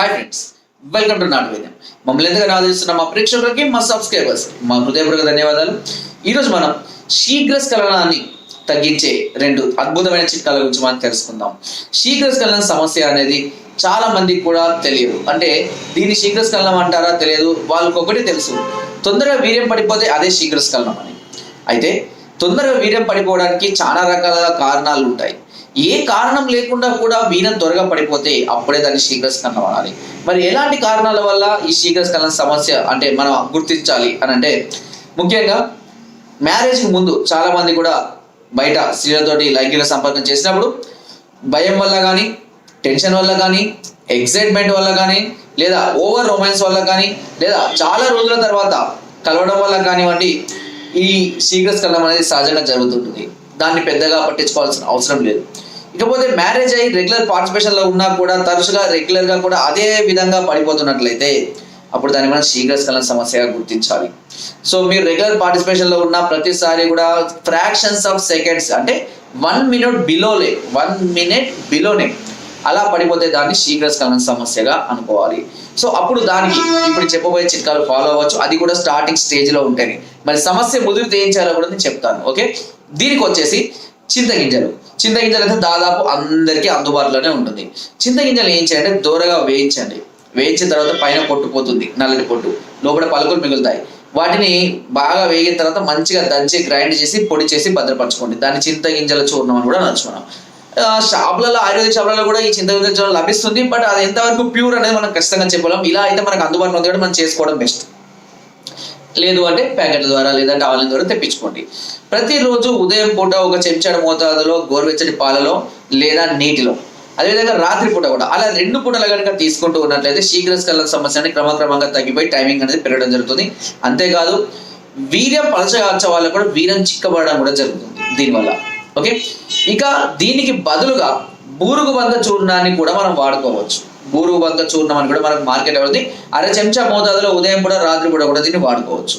Hi friends welcome to నాటు వేద్యం మమ్మల్ని ఎందుకని ఆదరిస్తున్న మా ప్రేక్షకులకి మా సబ్స్క్రైబర్స్ మా హృదయపూర్వక ధన్యవాదాలు. ఈరోజు మనం శీఘ్రస్ఖలనాన్ని తగ్గించే రెండు అద్భుతమైన చిట్కాల గురించి మనం తెలుసుకుందాం. శీఘ్రస్ఖలనం సమస్య అనేది చాలా మందికి కూడా తెలియదు. అంటే దీన్ని శీఘ్రస్ఖలనం అంటారా? తెలియదు. వాళ్ళకి ఒకటి తెలుసు. తొందరగా వీర్యం పడిపోతే అదే శీఘ్రస్ఖలనం అని. అయితే తొందరగా వీర్యం పడిపోవడానికి చాలా రకాల కారణాలు ఉంటాయి. ఏ కారణం లేకుండా కూడా వీర్యం త్వరగా పడిపోతే అప్పుడే దాన్ని శీఘ్రస్ఖలనం అనాలి. మరి ఎలాంటి కారణాల వల్ల ఈ శీఘ్రస్ఖలనం సమస్య అంటే మనం గుర్తించాలి అని అంటే ముఖ్యంగా మ్యారేజ్కి ముందు చాలా మంది కూడా బయట స్త్రీలతోటి లైంగిక సంపర్కం చేసినప్పుడు భయం వల్ల కానీ టెన్షన్ వల్ల కానీ ఎక్సైట్మెంట్ వల్ల కానీ లేదా ఓవర్ రొమాన్స్ వల్ల కానీ లేదా చాలా రోజుల తర్వాత కలవడం వల్ల కానివ్వండి ఈ శీఘ్రస్ఖలనం అనేది సహజంగా జరుగుతుంటుంది. దాన్ని పెద్దగా పట్టించుకోవాల్సిన అవసరం లేదు. ఇకపోతే మ్యారేజ్ అయ్యి రెగ్యులర్ పార్టిసిపేషన్లో ఉన్నా కూడా తరచుగా రెగ్యులర్గా కూడా అదే విధంగా పడిపోతున్నట్లయితే అప్పుడు దాన్ని మనం శీఘ్రస్ఖలన సమస్యగా గుర్తించాలి. సో మీరు రెగ్యులర్ పార్టిసిపేషన్లో ఉన్న ప్రతిసారి కూడా ఫ్రాక్షన్స్ ఆఫ్ సెకండ్స్ అంటే వన్ మినిట్ బిలోలే వన్ మినిట్ బిలోనే అలా పడిపోతే దాన్ని శీఘ్రస్ఖలన సమస్యగా అనుకోవాలి. సో అప్పుడు దానికి ఇప్పుడు చెప్పబోయే చిట్కాలు ఫాలో అవ్వచ్చు. అది కూడా స్టార్టింగ్ స్టేజ్లో ఉంటేనే. మరి సమస్య ముదిరితే ఏం చేయాలో కూడా నేను చెప్తాను. ఓకే దీనికి వచ్చేసి చింతగింజలు చింతగింజలు అయితే దాదాపు అందరికీ అందుబాటులోనే ఉంటుంది. చింతగింజలు ఏం చేయండి? దూరగా వేయించండి. వేయించిన తర్వాత పైన పొట్టు పోతుంది నల్లటి పొట్టు. లోపల పలుకులు మిగులుతాయి. వాటిని బాగా వేగిన తర్వాత మంచిగా దంచి గ్రైండ్ చేసి పొడి చేసి భద్రపరచుకోండి. దాన్ని చింతగింజల చూర్ణం అని కూడా అనొచ్చు మనం. షాపులలో ఆయుర్వేదిక షాపులలో కూడా ఈ చింతగింజల చూర్ణం లభిస్తుంది. బట్ అది ఎంతవరకు ప్యూర్ అనేది మనం ఖచ్చితంగా చెప్పలేం. ఇలా అయితే మనకు అందుబాటులో ఉంది మనం చేసుకోవడం బెస్ట్. లేదు అంటే ప్యాకెట్ల ద్వారా లేదంటే ఆన్లైన్ ద్వారా తెప్పించుకోండి. ప్రతిరోజు ఉదయం పూట ఒక చెంచాడు మోతాదులో గోరువెచ్చటి పాలలో లేదా నీటిలో అదేవిధంగా రాత్రి పూట కూడా. అలా రెండు పూటలు కనుక తీసుకుంటూ ఉన్నట్లయితే శీఘ్రస్కలన సమస్య అనేది క్రమక్రమంగా తగ్గిపోయి టైమింగ్ అనేది పెరగడం జరుగుతుంది. అంతేకాదు వీర్యం పలచగార్చే వాళ్ళకు కూడా వీర్యం చిక్కబడడం కూడా జరుగుతుంది దీనివల్ల. ఓకే? ఇక దీనికి బదులుగా బూరుగు బంద చూర్ణాన్ని కూడా మనం వాడుకోవచ్చు. బూరుగు చూర్ణం అని కూడా మనకు మార్కెట్ అవుతుంది అర చెంచా మోతాదులో ఉదయం కూడా రాత్రి కూడా కూడా దీన్ని వాడుకోవచ్చు.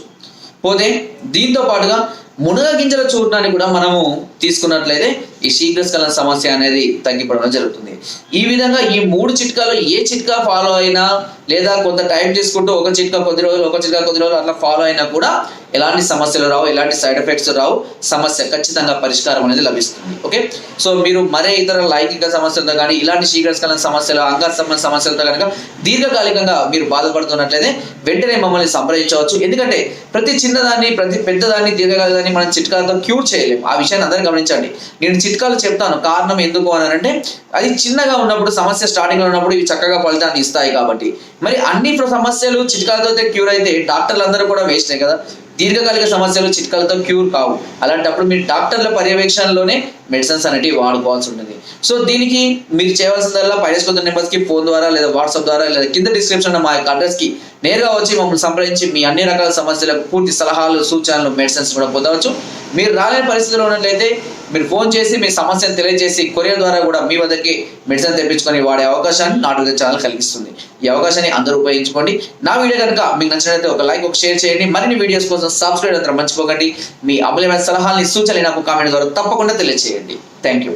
పోతే దీంతో పాటుగా మునగ గింజల చూర్ణాన్ని కూడా మనము తీసుకున్నట్లయితే ఈ శీఘ్రస్కలన సమస్య అనేది తగ్గిపోవడం జరుగుతుంది. ఈ విధంగా ఈ మూడు చిట్కాలు ఏ చిట్కా ఫాలో అయినా లేదా కొంత టైం తీసుకుంటూ ఒక చిట్కా కొద్ది రోజులు ఒక చిట్కా కొద్ది రోజులు అట్లా ఫాలో అయినా కూడా ఎలాంటి సమస్యలు రావు ఎలాంటి సైడ్ ఎఫెక్ట్స్ రావు సమస్య ఖచ్చితంగా పరిష్కారం అనేది లభిస్తుంది. ఓకే సో మీరు మరే ఇతర లైంగిక సమస్యలతో కానీ ఇలాంటి శీఘ్రస్కలన సమస్యలు అంగ సంబంధ సమస్యలతో కనుక దీర్ఘకాలికంగా మీరు బాధపడుతున్నట్లయితే వెంటనే మమ్మల్ని సంప్రదించవచ్చు. ఎందుకంటే ప్రతి చిన్నదాన్ని ప్రతి పెద్దదాన్ని దీర్ఘకాలికాన్ని మనం చిట్కాలతో క్యూర్ చేయలేము ఆ విషయాన్ని అందరూ గమనించండి. నేను చిట్కాలు చెప్తాను. కారణం ఎందుకు అని అంటే అది చిన్నగా ఉన్నప్పుడు సమస్య స్టార్టింగ్లో ఉన్నప్పుడు ఇవి చక్కగా ఫలితాన్ని ఇస్తాయి కాబట్టి. మరి అన్ని సమస్యలు చిట్కాలతో క్యూర్ అయితే డాక్టర్లు అందరూ కూడా వేస్టే కదా. దీర్ఘకాలిక సమస్యలు చిట్కాలతో క్యూర్ కావు. అలాంటప్పుడు మీరు డాక్టర్ల పర్యవేక్షణలోనే మెడిసిన్స్ అనేటివి వాడుకోవాల్సి ఉంటుంది. సో దీనికి మీరు చేయవలసిందల్లా పైన నెంబర్స్కి ఫోన్ ద్వారా లేదా వాట్సాప్ ద్వారా లేదా కింద డిస్క్రిప్షన్ మా యొక్క అడ్రస్కి నేరుగా వచ్చి మమ్మల్ని సంప్రదించి మీ అన్ని రకాల సమస్యలకు పూర్తి సలహాలు సూచనలు మెడిసిన్స్ కూడా పొందవచ్చు. మీరు రాలేని పరిస్థితిలో ఉన్నట్లయితే మీరు ఫోన్ చేసి మీ సమస్యను తెలియజేసి కొరియర్ ద్వారా కూడా మీ వద్దకి మెడిసిన్ తెప్పించుకొని వాడే అవకాశాన్ని నాటు ఛానల్ కలిగిస్తుంది. ఈ అవకాశాన్ని అందరూ ఉపయోగించుకోండి. నా వీడియో కనుక మీకు నచ్చినట్లయితే ఒక లైక్ ఒక షేర్ చేయండి. మరిన్ని వీడియోస్ కోసం సబ్స్క్రైబ్ అంతా మర్చిపోకండి. మీ అమూల్యమైన సలహాలని సూచనలు నాకు కామెంట్ ద్వారా తప్పకుండా తెలియజేయండి. Thank you